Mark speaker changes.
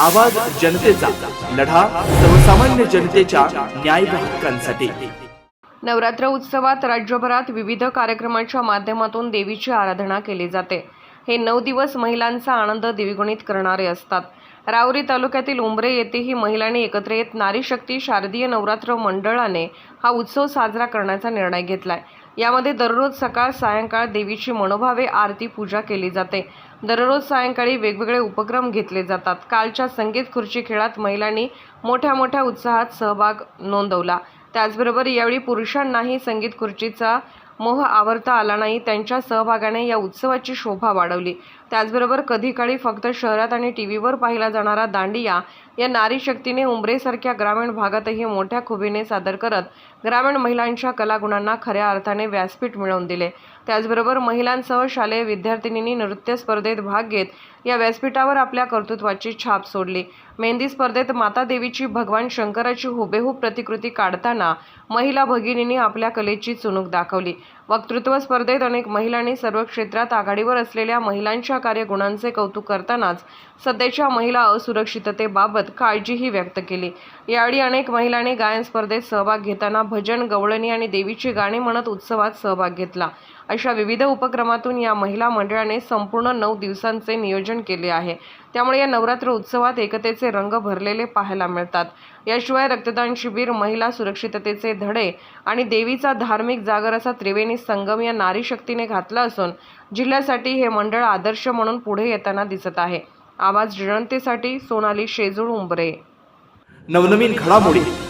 Speaker 1: आवाज जनतेचा लढा सर्वसामान्य जनतेच्या न्याय हक्कांसाठी.
Speaker 2: नवरात्र उत्सवात राज्यभरात विविध कार्यक्रमांच्या माध्यमातून देवीची आराधना केली जाते. हे नऊ दिवस महिलांचा आनंद द्विगुणित करणारे असतात. रावरी तालुक्यातील उंबरे येथेही महिलांनी एकत्र येत नारी शक्ती शारदीय नवरात्र मंडळाने हा उत्सव साजरा करण्याचा निर्णय घेतलाय. यामध्ये दररोज सकाळ सायंकाळ देवीची मनोभावे आरती पूजा केली जाते. दररोज सायंकाळी वेगवेगळे उपक्रम घेतले जातात. कालच्या संगीत खुर्ची खेळात महिलांनी मोठ्या मोठ्या उत्साहात सहभाग नोंदवला. त्याचबरोबर यावेळी पुरुषांनाही संगीत खुर्चीचा मोह आवरता आला नाही. त्यांच्या सहभागाने या उत्सवाची शोभा वाढवली. त्याचबरोबर कधी काळी फक्त शहरात आणि टी व्हीवर पाहिला जाणारा दांडिया या नारी शक्तीने उंबरेसारख्या ग्रामीण भागातही मोठ्या खुबीने सादर करत ग्रामीण महिलांच्या कलागुणांना खऱ्या अर्थाने व्यासपीठ मिळवून दिले. त्याचबरोबर महिलांसह शालेय विद्यार्थिनींनी नृत्य स्पर्धेत भाग घेत या व्यासपीठावर आपल्या कर्तृत्वाची छाप सोडली. मेहंदी स्पर्धेत माता देवीची भगवान शंकराची हुबेहूब प्रतिकृती काढताना महिला भगिनींनी आपल्या कलेची चुणूक दाखवली. वक्तृत्व स्पर्धेत अनेक महिलांनी सर्व क्षेत्रात आघाडीवर असलेल्या महिलांच्या कार्यगुणांचे कौतुक करतानाच सध्याच्या महिला असुरक्षिततेबाबत काळजीही व्यक्त केली. यावेळी अनेक महिलांनी गायन स्पर्धेत सहभाग घेताना भजन गवळणी आणि देवीची गाणी म्हणत उत्सवात सहभाग घेतला. अशा विविध उपक्रमातून या महिला मंडळाने संपूर्ण नऊ दिवसांचे नियोजन केले आहे. त्यामुळे या नवरात्र उत्सवात एकतेचे रंग भरलेले पाहायला मिळतात. याशिवाय रक्तदान शिबिर महिला सुरक्षिततेचे धडे आणि देवीचा धार्मिक जागर असा त्रिवेणी संगम या नारी शक्तीने घातला असून जिल्ह्यासाठी हे मंडळ आदर्श म्हणून पुढे येताना दिसत आहे. आवाज जनतेसाठी सोनाली शेजूळ उंबरे.
Speaker 1: नवनवीन घडामोडी.